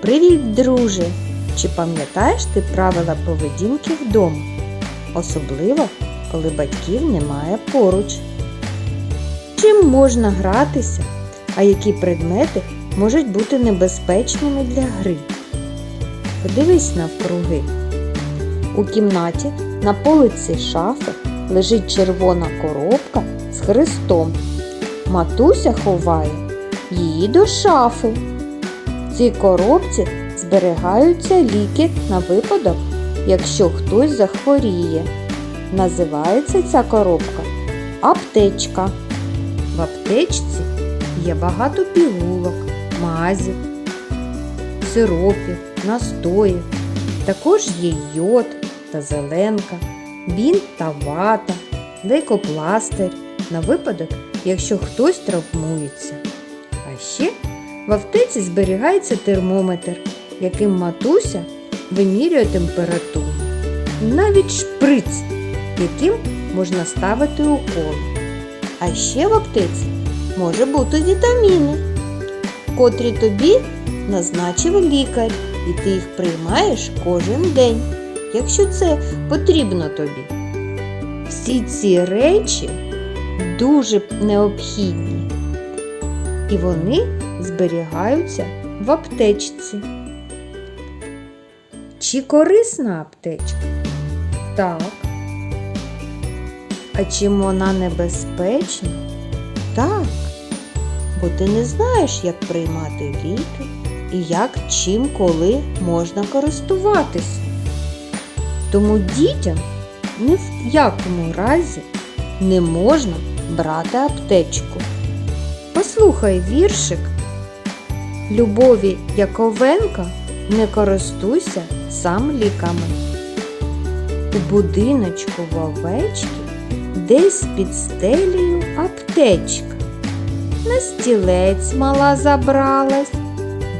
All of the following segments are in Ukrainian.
Привіт, друже! Чи пам'ятаєш ти правила поведінки вдома? Особливо, коли батьків немає поруч. Чим можна гратися, а які предмети можуть бути небезпечними для гри? Подивись навкруги. У кімнаті на полиці шафи лежить червона коробка з хрестом. Матуся ховає її до шафи. В цій коробці зберігаються ліки на випадок, якщо хтось захворіє. Називається ця коробка аптечка. В аптечці є багато пігулок, мазів, сиропів, настоїв. Також є йод та зеленка, бінт та вата, лейкопластир на випадок, якщо хтось травмується. А ще в аптеці зберігається термометр, яким матуся вимірює температуру. Навіть шприц, яким можна ставити укол. А ще в аптеці може бути вітаміни, котрі тобі назначив лікар, і ти їх приймаєш кожен день, якщо це потрібно тобі. Всі ці речі дуже необхідні, і вони зберігаються в аптечці. Чи корисна аптечка? Так. А чим вона небезпечна? Так. Бо ти не знаєш, як приймати ліки і як чим коли можна користуватися. Тому дітям ні в якому разі не можна брати аптечку. Послухай віршик Любові Яковенка не користуйся сам ліками. У будиночку в овечки десь під стелею аптечка. На стілець мала забралась,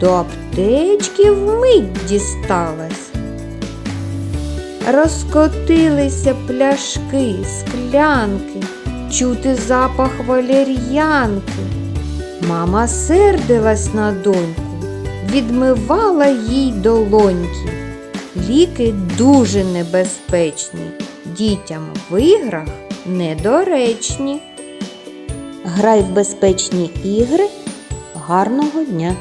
до аптечки вмить дісталась. Розкотилися пляшки, склянки, чути запах валер'янки. Мама сердилась на доньку, відмивала їй долоньки. Ліки дуже небезпечні, дітям в іграх недоречні. Грай в безпечні ігри. Гарного дня!